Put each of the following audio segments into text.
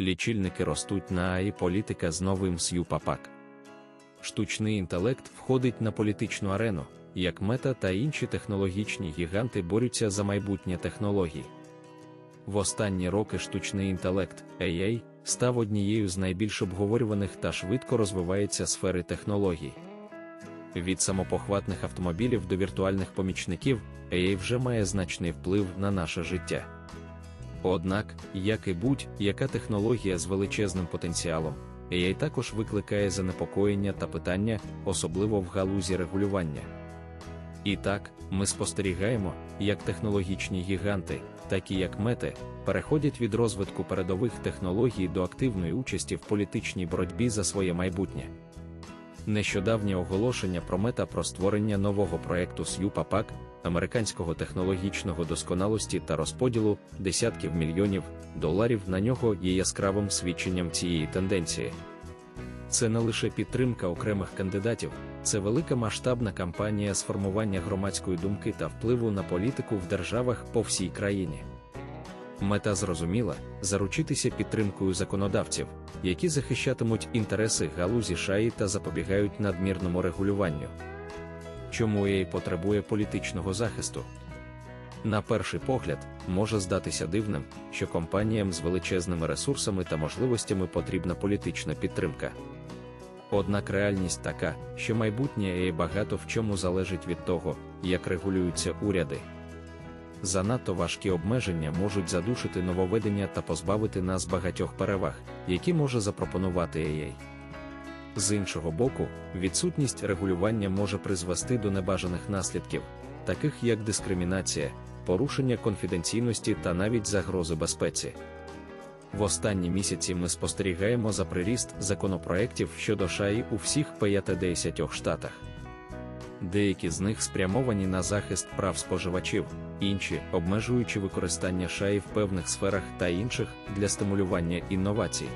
лічильники ростуть на АІ політика з новим СЮПАПАК. Штучний інтелект входить на політичну арену, як мета та інші технологічні гіганти борються за майбутнє технологій. В останні роки штучний інтелект AI став однією з найбільш обговорюваних та швидко розвивається сфери технологій. Від самопохватних автомобілів до віртуальних помічників AI вже має значний вплив на наше життя. Однак, як і будь-яка технологія з величезним потенціалом, AI також викликає занепокоєння та питання, особливо в галузі регулювання. І так, ми спостерігаємо, як технологічні гіганти, такі як мети, переходять від розвитку передових технологій до активної участі в політичній боротьбі за своє майбутнє. Нещодавнє оголошення про мета про створення нового проекту SUPAPAC, американського технологічного досконалості та розподілу десятків мільйонів доларів на нього є яскравим свідченням цієї тенденції. Це не лише підтримка окремих кандидатів, це велика масштабна кампанія з формування громадської думки та впливу на політику в державах по всій країні. Мета зрозуміла заручитися підтримкою законодавців, які захищатимуть інтереси галузі шаї та запобігають надмірному регулюванню. Чому їй потребує політичного захисту? На перший погляд, може здатися дивним, що компаніям з величезними ресурсами та можливостями потрібна політична підтримка. Однак реальність така, що майбутнє і багато в чому залежить від того, як регулюються уряди. Занадто важкі обмеження можуть задушити нововведення та позбавити нас багатьох переваг, які може запропонувати AI. З іншого боку, відсутність регулювання може призвести до небажаних наслідків, таких як дискримінація, порушення конфіденційності та навіть загрози безпеці. В останні місяці ми спостерігаємо за приріст законопроєктів щодо шаї у всіх 50 штатах. Деякі з них спрямовані на захист прав споживачів, інші обмежуючи використання шаї в певних сферах та інших для стимулювання інновацій.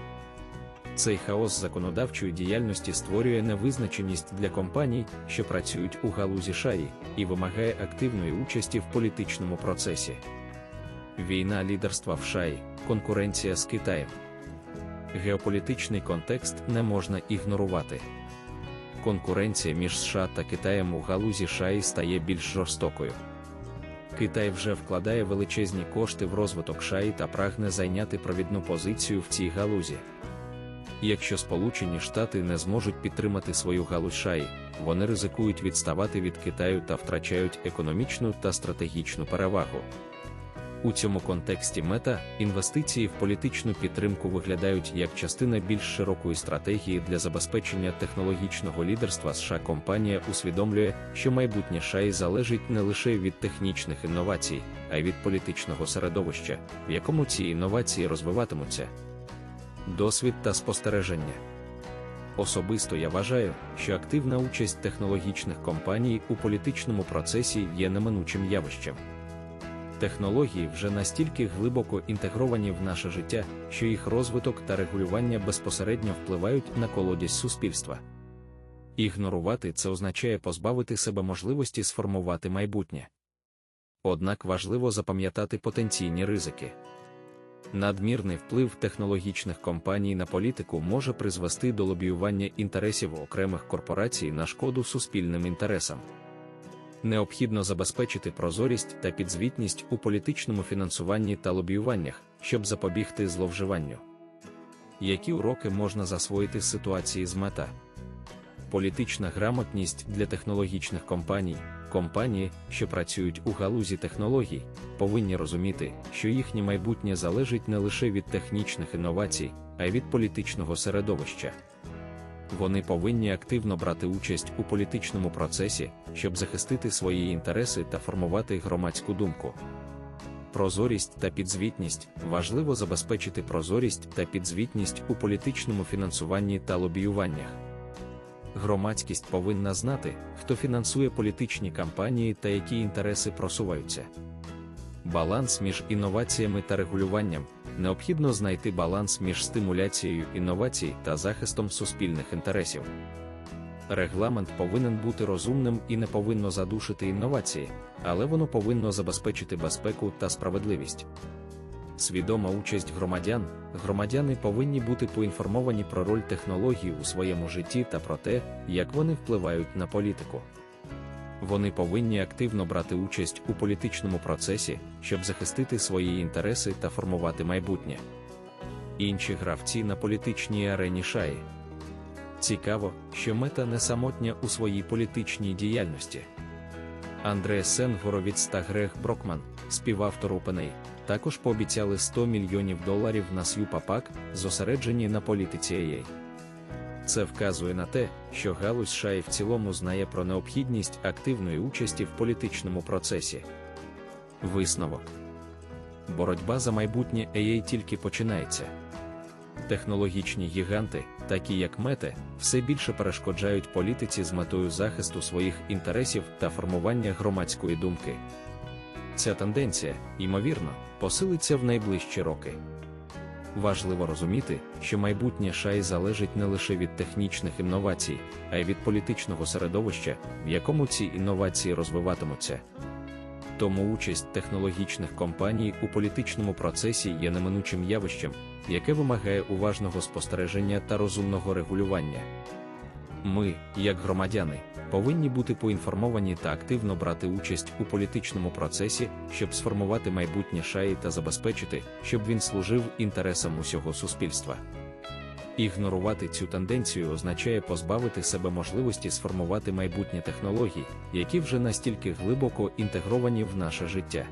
Цей хаос законодавчої діяльності створює невизначеність для компаній, що працюють у галузі шаї, і вимагає активної участі в політичному процесі. Війна лідерства в шаї, конкуренція з Китаєм. Геополітичний контекст не можна ігнорувати. Конкуренція між США та Китаєм у галузі шаї стає більш жорстокою. Китай вже вкладає величезні кошти в розвиток шаї та прагне зайняти провідну позицію в цій галузі. Якщо Сполучені Штати не зможуть підтримати свою галузь шаї, вони ризикують відставати від Китаю та втрачають економічну та стратегічну перевагу. У цьому контексті мета інвестиції в політичну підтримку виглядають як частина більш широкої стратегії для забезпечення технологічного лідерства США. Компанія усвідомлює, що майбутнє шаї залежить не лише від технічних інновацій, а й від політичного середовища, в якому ці інновації розвиватимуться. Досвід та спостереження. Особисто я вважаю, що активна участь технологічних компаній у політичному процесі є неминучим явищем. Технології вже настільки глибоко інтегровані в наше життя, що їх розвиток та регулювання безпосередньо впливають на колодязь суспільства. Ігнорувати це означає позбавити себе можливості сформувати майбутнє. Однак важливо запам'ятати потенційні ризики. Надмірний вплив технологічних компаній на політику може призвести до лобіювання інтересів окремих корпорацій на шкоду суспільним інтересам. Необхідно забезпечити прозорість та підзвітність у політичному фінансуванні та лобіюваннях, щоб запобігти зловживанню. Які уроки можна засвоїти з ситуації з мета? Політична грамотність для технологічних компаній, компанії, що працюють у галузі технологій, повинні розуміти, що їхнє майбутнє залежить не лише від технічних інновацій, а й від політичного середовища. Вони повинні активно брати участь у політичному процесі, щоб захистити свої інтереси та формувати громадську думку. Прозорість та підзвітність важливо забезпечити прозорість та підзвітність у політичному фінансуванні та лобіюваннях. Громадськість повинна знати, хто фінансує політичні кампанії та які інтереси просуваються. Баланс між інноваціями та регулюванням необхідно знайти баланс між стимуляцією інновацій та захистом суспільних інтересів. Регламент повинен бути розумним і не повинно задушити інновації, але воно повинно забезпечити безпеку та справедливість. Свідома участь громадян, громадяни повинні бути поінформовані про роль технологій у своєму житті та про те, як вони впливають на політику. Вони повинні активно брати участь у політичному процесі, щоб захистити свої інтереси та формувати майбутнє. Інші гравці на політичній арені шаї. Цікаво, що мета не самотня у своїй політичній діяльності. Андре Сенгоровіц та Грег Брокман, співавтор OpenAI, також пообіцяли 100 мільйонів доларів на С'юпапак, зосереджені на політиці AI. Це вказує на те, що галузь шаї в цілому знає про необхідність активної участі в політичному процесі. Висновок боротьба за майбутнє AI тільки починається. Технологічні гіганти, такі як Мете, все більше перешкоджають політиці з метою захисту своїх інтересів та формування громадської думки. Ця тенденція, ймовірно, посилиться в найближчі роки. Важливо розуміти, що майбутнє шай залежить не лише від технічних інновацій, а й від політичного середовища, в якому ці інновації розвиватимуться. Тому участь технологічних компаній у політичному процесі є неминучим явищем, яке вимагає уважного спостереження та розумного регулювання. Ми, як громадяни, повинні бути поінформовані та активно брати участь у політичному процесі, щоб сформувати майбутнє шаї та забезпечити, щоб він служив інтересам усього суспільства. Ігнорувати цю тенденцію означає позбавити себе можливості сформувати майбутні технології, які вже настільки глибоко інтегровані в наше життя.